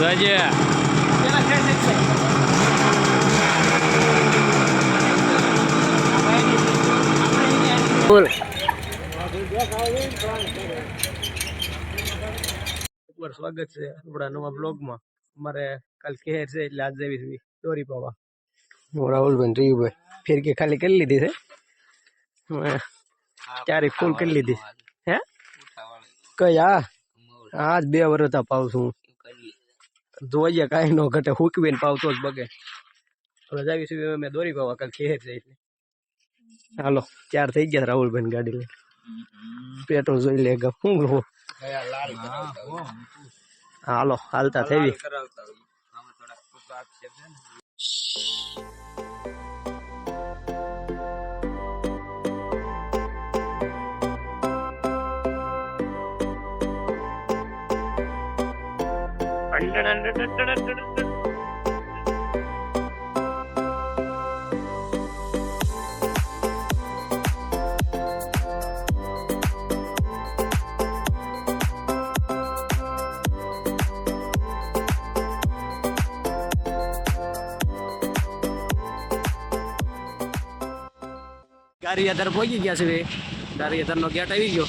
જજે બોલ ઉપર સ્વાગત છે આપણા નવા બ્લોગમાં. અમારે કાલ ખેર છે એટલે આજ જેવી દોરી પાવા. હું રાહુલભાઈ રીયુભાઈ કે ખાલી કરી લીધી છે? ચારે ફૂલ કરી લીધી. હે? આ આજ બે વર્ષ પાવ છું. જોઈએ કાંઈ નો ઘટે હુકવીને પાવતો જ બગે. હવે જાવી સુધી મેં દોરી પાવા કાલ ખેર એટલે હાલો ચાર થઈ ગયા રાહુલભાઈ ગાડી લઈ પેટ્રોલ જોઈ લે ગપ હું ગયો હાલો હાલતા થઈ અત્યારે પહોંચી ગયા છે ગાડી નો ગેટ આવી ગયો.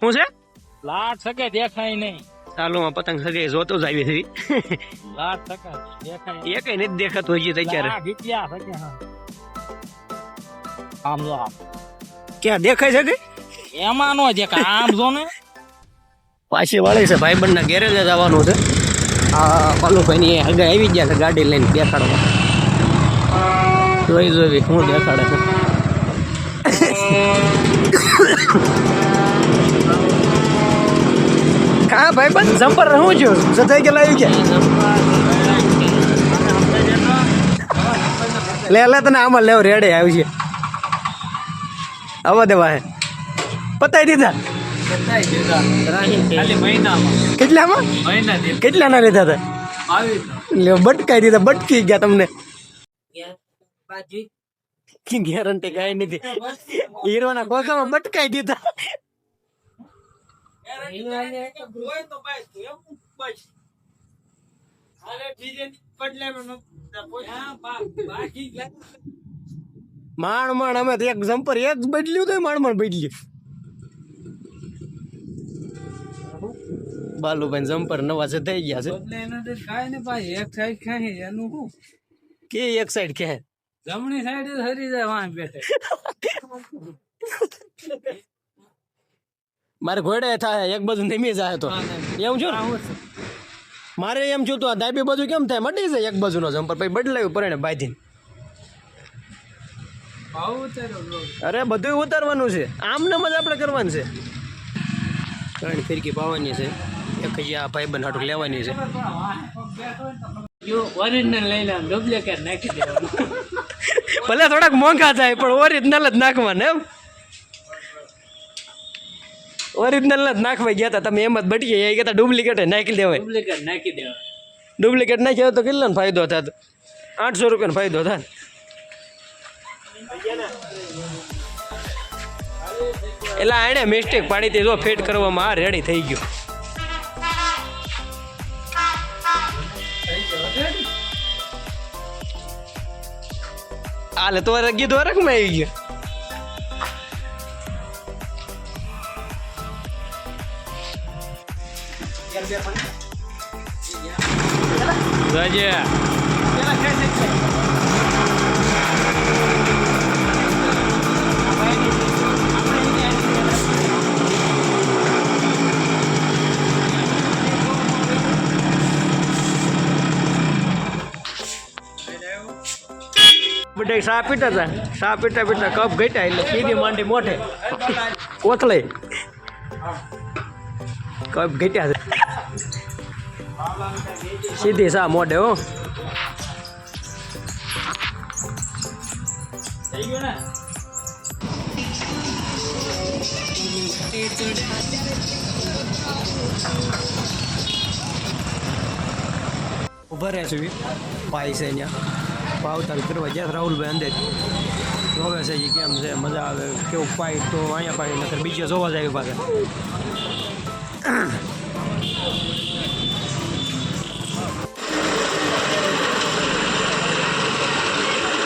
શું છે? લાટ શકે દેખાય નહીં. ચાલો પતંગ સગે જોતો જ આવી હતી. લાટ શકે દેખાય એકય નથી દેખાતો હજી અત્યારે. લાટ હા. આમ જો આમ. ક્યાં દેખાય છે કે? એમાં નો દેખાય આમ જો ને? પાછી વળી છે ભાઈબંધ ના ગેરેજ જવાનું છે. આ પાલુભાઈ ની હગાઈ આવી ગયા છે ગાડી લઈને દેખાડવા જોઈ જોઈ હું દેખાડે છે. કા બસ જમ્પર હું છું. સજાઈ ગયેલા આવી ગયા લે લે તને આમાં લેવ રેડે આવી છે. આવા દેવા હે. પતાઈ દીધા? કેટલામાં? કેટલા ના કેટલાના લીધા હતા? લે બટકાઈ દીધા બટકી ગયા તમને. ગેરંટી કઈ નથી. હીરોના કોકામાં બટકાઈ દીધા. માણ માણ અમે તો એક જમ્પર એક જ બદલ્યું તો માણ માણ બદલ્યું બાલુભાઈ જમ્પર નવા છે થઈ ગયા છે. એક સાઈડ ખાઈ એનું શું? કે એક સાઈડ કે જમણી સાઈડ હરી જાય વાં બેઠે. મારે ઘોડે થાય એક બાજુ નમી જાય તો. એવું છું ને? મારે એમ છું તો આ દાબી બાજુ કેમ થાય? મટી જાય એક બાજુનો જમ્પર પછી બદલાયું પરણે બાંધીને. અરે બધું ઉતારવાનું છે. આમ ને મજા આપણે કરવાનું છે. ત્રણ ફિરકી પાવાની છે. એક અહીંયા બન હાટું લેવાની છે. ઓરિજિનલ લઈ લે ડુપ્લિકેટ નાખી દેવાનું. ભલે થોડાક મોંઘા થાય પણ ઓરિજિનલ જ નાખવાના એમ. ઓરિજિનલ જ નાખવા ગયા હતા. તમે એમ જ બટી ગયા. કહેતા ડુપ્લિકેટ નાખી દેવાય. ડુપ્લિકેટ નાખી દેવાય. ડુપ્લિકેટ નાખ્યા તો કેટલાનો ફાયદો થાત? આઠસો રૂપિયાનો ફાયદો થાય એટલે એણે મિસ્ટેક પાડી હતી. જો ફિટ કરવામાં આ રેડી થઈ ગયું. હાલે તો ગીધું રકમાં આવી ગયો. રજા બધા સા પીતા હતા સા પીતા પીતા કપ ઘટ્યા એટલે સીધી માંડી મોઢે. કોથળે કપ ઘટ્યા સીધી સા મોઢે હો. ઊભા રહ્યા છે ભાઈ છે અહીંયા. ભાવતાલ કરવા જ્યાં રાહુલભાઈ અંદર જોવે છે એ કેમ છે, મજા આવે, કેવું પાઈ તો અહીંયા પાઈ નકર બીજે જોવા જાય પાછા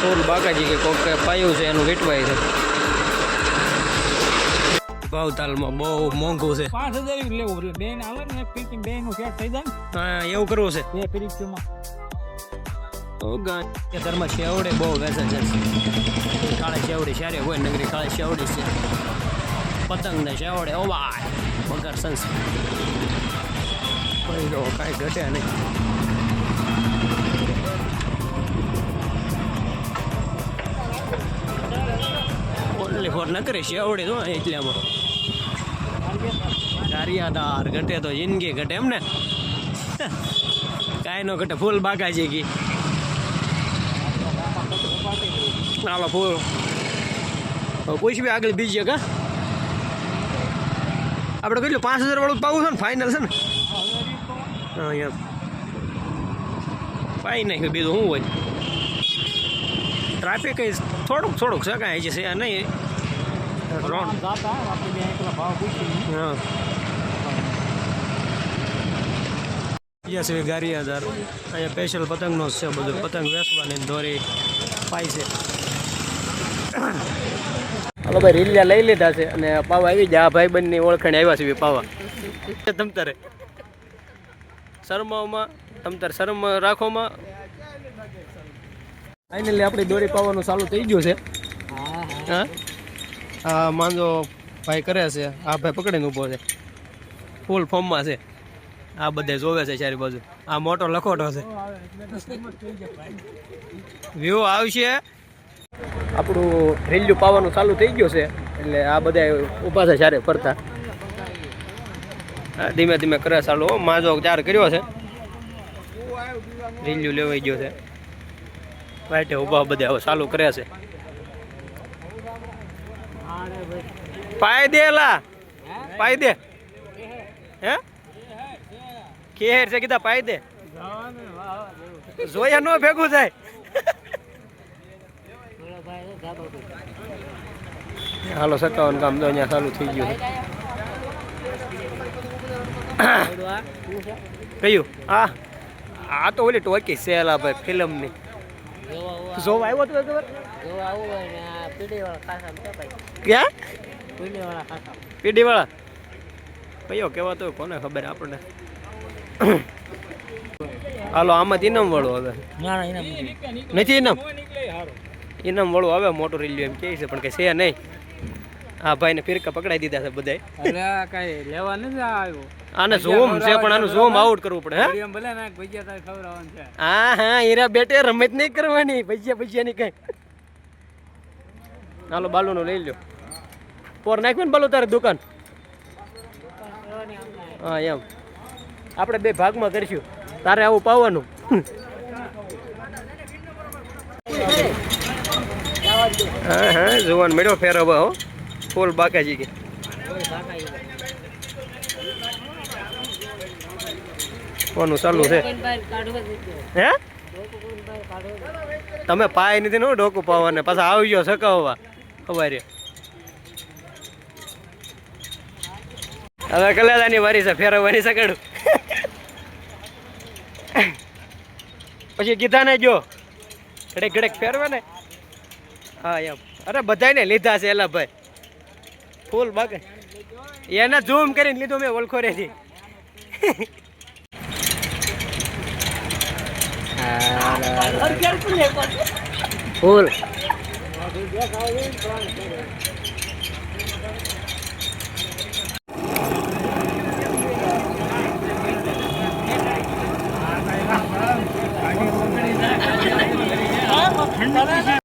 ફૂલ બાકાજી કે કોક પાયું છે એનું વેટવાય છે. ભાવતાલમાં બહુ મોંઘું છે. પાંચ હજાર લેવું એટલે બેન આવે ને પીકી બે નું સેટ થઈ જાય હા એવું કરવું છે. બે પીરીક્ષમાં ઓ ગાય. ખેતરમાં શેવડે બહુ વેસે છે. કાળે શેવડી સારી હોય નગરી કાળે શેવડી છે. પતંગ ને શેવડે ઓવાય. વગર સંસ. કાંઈ ઘટે નહીં. નકરી શેવડી તો એટલામાં ગારિયાદાર ઘટે તો જિંદગી ઘટે એમ ને કાંઈ નો ઘટે ફૂલ બાકા છે કી હાલો ફૂલ પૂછ બી આગળ બીજી કા આપણે કેટલું પાંચ હજાર વાળું પાવું છે ને ફાઇનલ છે ને હા એમ પાઈ નાખ્યું બીજું શું હોય ટ્રાફિક થોડુંક થોડુંક છે છે નહીં રોન જાતા આપણે બે એકલા ભાવ પૂછી હા. યસ ગારી હજાર અહીંયા સ્પેશિયલ પતંગનો જ છે બધું. પતંગ વેચવાની દોરી પાય છે. હલો ભાઈ રીલિયા લઈ લીધા છે અને પાવા આવી જાય આ ભાઈ બંધની ઓળખાણ આવ્યા છે પાવા. તમતારે. શરમાઓમાં તમતાર શરમ રાખોમાં. ફાઇનલી આપણી દોરી પાવાનું ચાલુ થઈ ગયું છે. હા? આ માંજો ભાઈ કરે છે. આ ભાઈ પકડીને ઊભો છે. ફૂલ ફોર્મમાં છે. આ બધે જોવે છે ચારી બાજુ. આ મોટો લખોટો છે. વ્યૂ આવશે. આપણું રેલ્યુ પાવાનું ચાલુ થઈ ગયું છે. એટલે આ બધા ઊભા છે ચારે ફરતા. ધીમે ધીમે કરે ચાલુ. માજો ચાર કર્યો છે. રેલ્યુ લેવાઈ ગયો છે. વાઈટે ઊભા બધા ચાલુ કરે છે. પાય દે લા પાય દે હે કેર છે કીધા પાય દે જોયા નો ભેગું થાય હાલો સત્તાવન કામ તો અહીંયા ચાલુ થઈ ગયું કયું? આ? આ તો ઓલી ટોકી સેલા ભાઈ ફિલ્મની. જોવા આવ્યો તો ખબર? ક્યાં? પીડી વાળા કયો કહેવાતો કોને ખબર આપણને? હાલો આમાં ઇનામ વાળું હવે નથી. ઇનામ ઇનામ વાળું આવે મોટું રેલ્વે એમ કહે છે પણ કે છે નહીં. હા ભાઈને ફિરકા પકડાઈ દીધા છે બધાય. કઈ લેવા નથી આવ્યો? આને ઝૂમ છે પણ આનું ઝૂમ આઉટ કરવું પડે હે? ભલે ના ભજીયા તારે ખવડાવવાનું છે. હા હા હીરા બેટે રમત નહીં કરવાની ભજીયા ભજીયાની કઈ. હાલો, બાલુનું લઈ લો પોર નાખ્યું ને બાલુ તારે દુકાન? હા, એમ. આપણે બે ભાગમાં કરીશું. તારે આવું પાવાનું. હા હા, જોવાનું મેળો ફેરવવા, હો. ફૂલ બાકાજી કે. કોનું ચાલુ છે. હે? તમે પાય નથી નો ડોકું પાવાને. પાછા આવી ગયો સકાવવા. ખબર હવે કલાદાની વારી છે ફેરવવાની સકાડું પછી કીધા ને જો ઘડેક ઘડેક ફેરવે ને. હા એમ. અરે બધાને લીધા છે એલા ભાઈ. ફૂલ બાગ. એને ઝૂમ કરીને લીધું મેં ઓળખો રેથી ફૂલ. ઠંડા